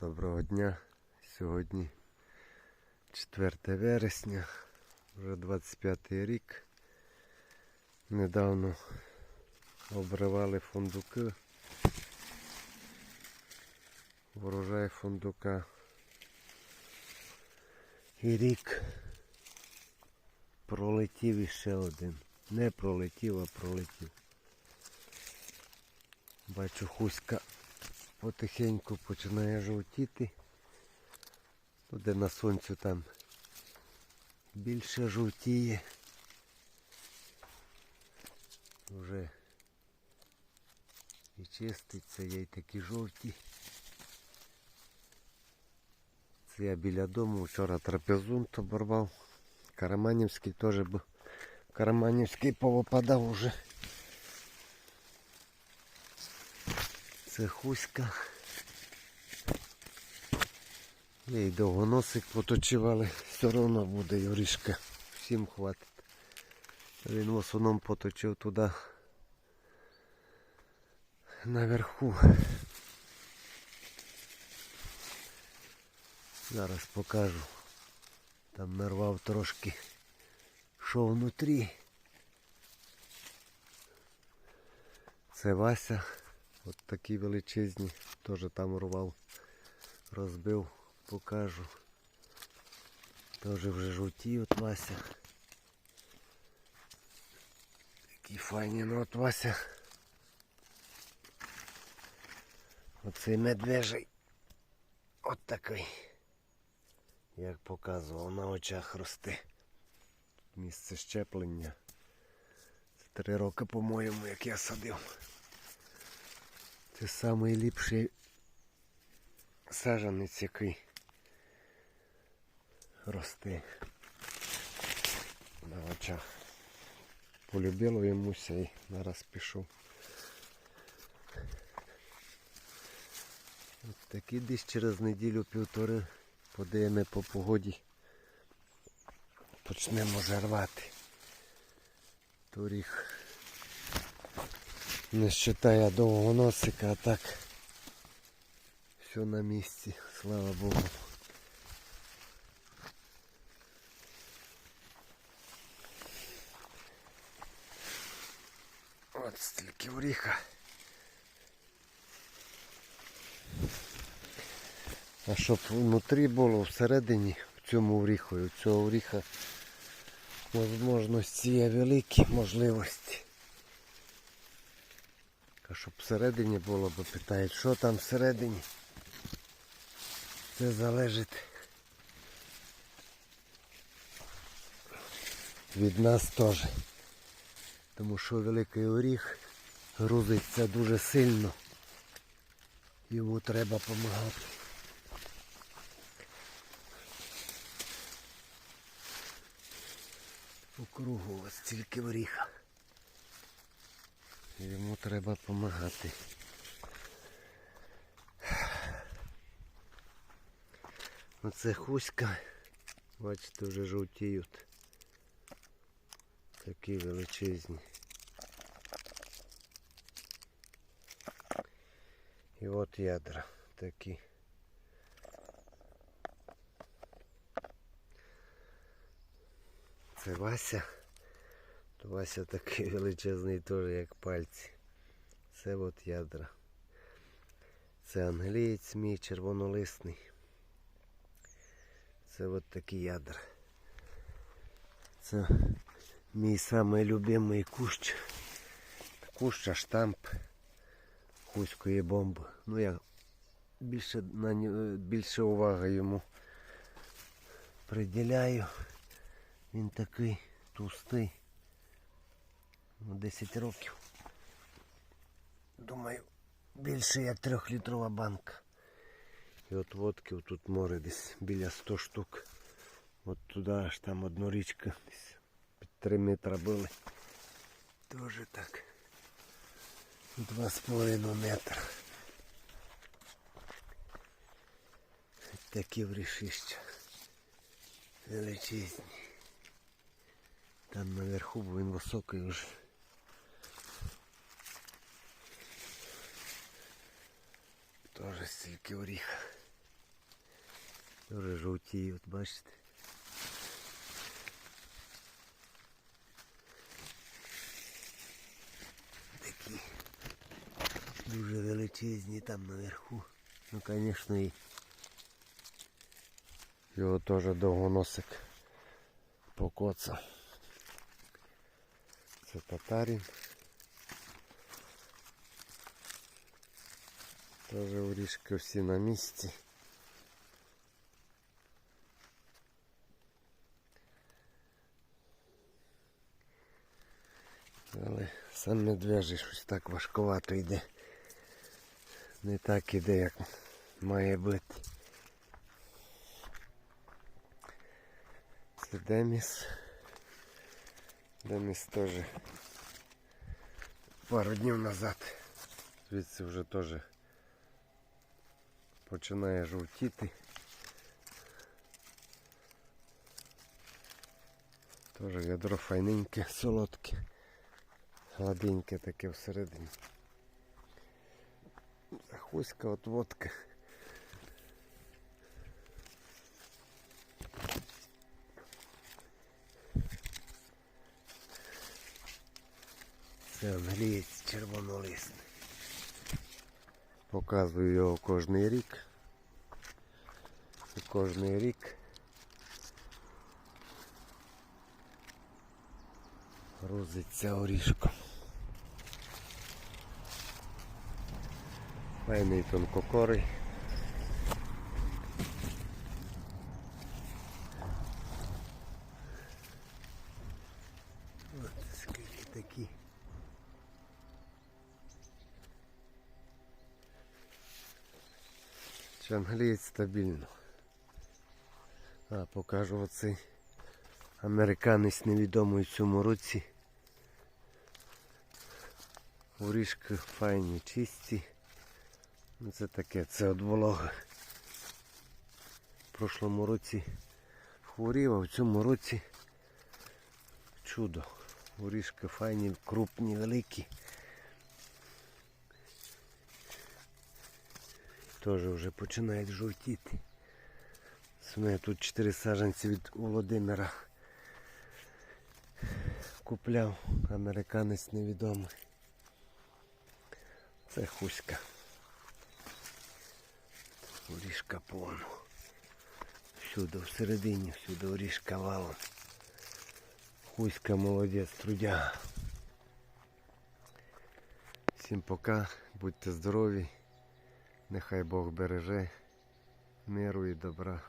Доброго дня. Сьогодні 4 вересня, вже 25 рік. Недавно обривали фундуки. Врожай фундука. І рік пролетів іще один. Не пролетів, а пролетів. Бачу, хуська потихеньку починає жовтіти. Ну, Де на сонцю там більше жовтіє. Вже і чиститься, є й такі жовті. Це я біля дому вчора трапезунт оборвав. Караманівський теж був. Караманівський повипадав уже. Це хуська. Й довгоносик поточивали. Все одно буде Юрішка. Всім хватить. Він в основному поточив туди наверху. Зараз покажу. Там нарвав трошки що внутрі. Це Вася. От такі величезні. Теж там рвав. Розбив, покажу. Теж вже жовті от Вася. Такі файні, ну от Вася. Оцей медвежий. От такий. Як показував, на очах росте. Місце щеплення. Це три роки, по-моєму, як я садив. Це самий ліпший сажанець, який росте на очах. Полюбило йомуся і зараз пішов. От такі десь через неділю-півтори подивимо по погоді. Почнемо вже рвати. Не считая довго носика, а так все на місці, слава Богу. От стільки оріха. А щоб внутрі було всередині, в цьому оріху, і у цього оріха можливості є великі можливості. А щоб всередині було, бо питають, що там всередині. Це залежить від нас теж. Тому що великий оріг грузиться дуже сильно. Йому треба допомагати. По кругу ось стільки оріха. Йому треба допомагати. Оце хуська. Бачите, вже жовтіють. Такі величезні. І от ядра такі. Це Вася. Вася такий величезний теж, як пальці. Це от ядра. Це англієць мій червонолисний. Це от такі ядра. Це мій самий любимий кущ. Куща штамп хуської бомби. Ну я більше на більше уваги йому приділяю. Він такий товстий. Ну, 10 років. Думаю, більше як трьохлітрова банка. І от водки тут море десь біля 100 штук. От туди аж там одну річка десь під 3 метри були. Тоже так. Два з половиною метра. Такі врішища. Величезні. Там наверху, бо він високий вже. Тоже стільки оріха. Дуже жовтіють, бачите. Такі дуже величезні там наверху. Ну, звісно, і його теж довгоносик покоцав. Це татарин. Теж орішки всі на місці. Але сам медвежий щось так важковато йде. Не так іде, як має бути. Це Деміс. Деміс теж пару днів назад. Звідси вже теж починає жовтіти. Теж ядро файненьке, солодке, гладеньке таке всередині. Захуська от водка. Це англієць червонолисний. Показую його кожний рік. І кожний рік грузиться орішком. Файний тонкокорий. От скільки такі. Чи англієць стабільно. А, покажу оцей американець невідомий в цьому році. Орішки файні, чисті. Ну це таке, це от волога. В прошлому році хворів, а в цьому році чудо. Орішки файні, крупні, великі. Теж вже починають жовтіти. В мене тут 4 саджанці від Володимира. Купляв американець невідомий. Це хуська. Орішка повну. Всюди всередині, всюди орішка валом. Хуська молодець, трудяга. Всім пока, будьте здорові. Нехай Бог береже миру і добра.